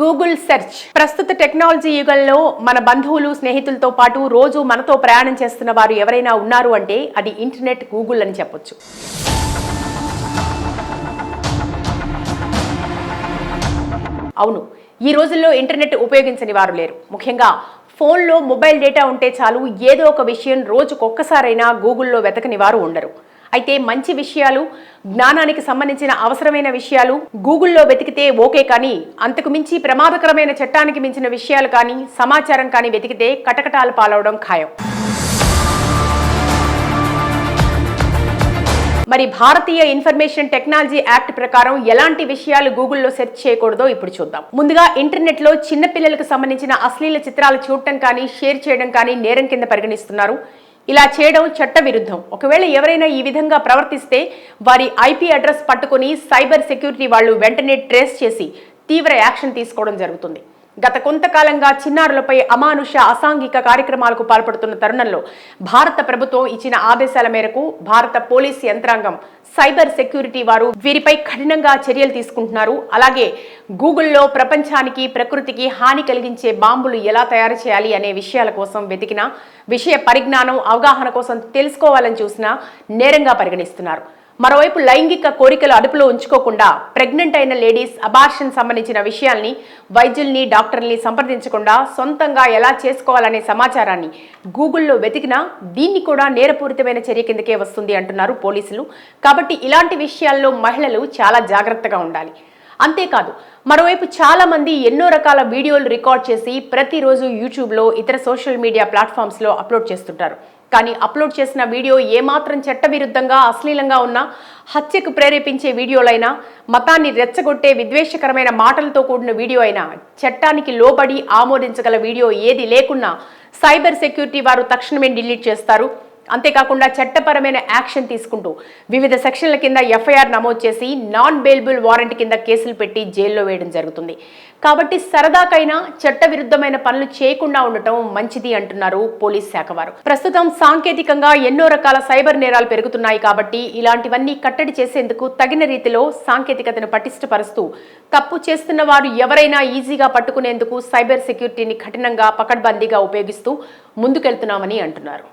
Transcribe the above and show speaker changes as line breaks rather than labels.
Google search. ప్రస్తుత technology యుగంలో మన బంధువులు స్నేహితులతో పాటు రోజు మనతో ప్రయాణం చేస్తున్న వారు ఎవరైనా ఉన్నారు అంటే అది ఇంటర్నెట్ గూగుల్ అని చెప్పొచ్చు. అవును ఈ రోజుల్లో ఇంటర్నెట్ ఉపయోగించని వారు లేరు. ముఖ్యంగా ఫోన్లో మొబైల్ డేటా ఉంటే చాలు ఏదో ఒక విషయం రోజుకొక్కసారైనా గూగుల్లో వెతకని వారు ఉండరు. అయితే మంచి విషయాలు జ్ఞానానికి సంబంధించిన అవసరమైన విషయాలు గూగుల్లో వెతికితే ఓకే కానీ అంతకు మించి ప్రమాదకరమైన చట్టానికి మించిన విషయాలు కానీ సమాచారం కానీ వెతికితే కటకటాలు పాలవడం ఖాయం. మరి భారతీయ ఇన్ఫర్మేషన్ టెక్నాలజీ యాక్ట్ ప్రకారం ఎలాంటి విషయాలు గూగుల్లో సెర్చ్ చేయకూడదో ఇప్పుడు చూద్దాం. ముందుగా ఇంటర్నెట్లో చిన్నపిల్లలకు సంబంధించిన అశ్లీల చిత్రాలు చూడటం కానీ షేర్ చేయడం కానీ నేరం కింద పరిగణిస్తున్నారు. ఇలా చేయడం చట్ట విరుద్ధం ఒకవేళ ఎవరైనా ఈ విధంగా ప్రవర్తిస్తే వారి ఐపీ అడ్రస్ పట్టుకుని సైబర్ సెక్యూరిటీ వాళ్ళు వెంటనే ట్రేస్ చేసి తీవ్ర యాక్షన్ తీసుకోవడం జరుగుతుంది. గత కొంతకాలంగా చిన్నారులపై అమానుష అసాంఘిక కార్యక్రమాలకు పాల్పడుతున్న తరుణంలో భారత ప్రభుత్వం ఇచ్చిన ఆదేశాల మేరకు భారత పోలీస్ యంత్రాంగం సైబర్ సెక్యూరిటీ వారు వీరిపై కఠినంగా చర్యలు తీసుకుంటున్నారు. అలాగే గూగుల్లో ప్రపంచానికి ప్రకృతికి హాని కలిగించే బాంబులు ఎలా తయారు చేయాలి అనే విషయాల కోసం వెతికిన విషయ పరిజ్ఞానం అవగాహన కోసం తెలుసుకోవాలని చూసినా నేరంగా పరిగణిస్తున్నారు. మరోవైపు లైంగిక కోరికలు అదుపులో ఉంచుకోకుండా ప్రెగ్నెంట్ అయిన లేడీస్ అబార్షన్ సంబంధించిన విషయాల్ని వైద్యుల్ని డాక్టర్ని సంప్రదించకుండా సొంతంగా ఎలా చేసుకోవాలనే సమాచారాన్ని గూగుల్లో వెతికినా దీన్ని కూడా నేరపూరితమైన చర్య కిందకే వస్తుంది అంటున్నారు పోలీసులు. కాబట్టి ఇలాంటి విషయాల్లో మహిళలు చాలా జాగ్రత్తగా ఉండాలి. అంతేకాదు మరోవైపు చాలా మంది ఎన్నో రకాల వీడియోలు రికార్డ్ చేసి ప్రతిరోజు యూట్యూబ్లో ఇతర సోషల్ మీడియా ప్లాట్ఫామ్స్లో అప్లోడ్ చేస్తుంటారు. కానీ అప్లోడ్ చేసిన వీడియో ఏమాత్రం చట్టవిరుద్ధంగా అశ్లీలంగా ఉన్నా హత్యకు ప్రేరేపించే వీడియోలైనా మతాన్ని రెచ్చగొట్టే విద్వేషకరమైన మాటలతో కూడిన వీడియో అయినా చట్టానికి లోబడి ఆమోదించగల వీడియో ఏది లేకున్నా సైబర్ సెక్యూరిటీ వారు తక్షణమే డిలీట్ చేస్తారు. అంతేకాకుండా చట్టపరమైన యాక్షన్ తీసుకుంటూ వివిధ సెక్షన్ల కింద ఎఫ్ఐఆర్ నమోదు చేసి నాన్ బెయిల్బుల్ వారెంట్ కింద కేసులు పెట్టి జైల్లో వేయడం జరుగుతుంది. కాబట్టి సరదాకైనా చట్టవిరుద్ధమైన పనులు చేయకుండా ఉండటం మంచిది అంటున్నారు పోలీస్ శాఖ వారు. ప్రస్తుతం సాంకేతికంగా ఎన్నో రకాల సైబర్ నేరాలు పెరుగుతున్నాయి కాబట్టి ఇలాంటివన్నీ కట్టడి చేసేందుకు తగిన రీతిలో సాంకేతికతను పటిష్టపరుస్తూ తప్పు చేస్తున్న వారు ఎవరైనా ఈజీగా పట్టుకునేందుకు సైబర్ సెక్యూరిటీని కఠినంగా పకడ్బందీగా ఉపయోగిస్తూ ముందుకెళ్తున్నామని అంటున్నారు.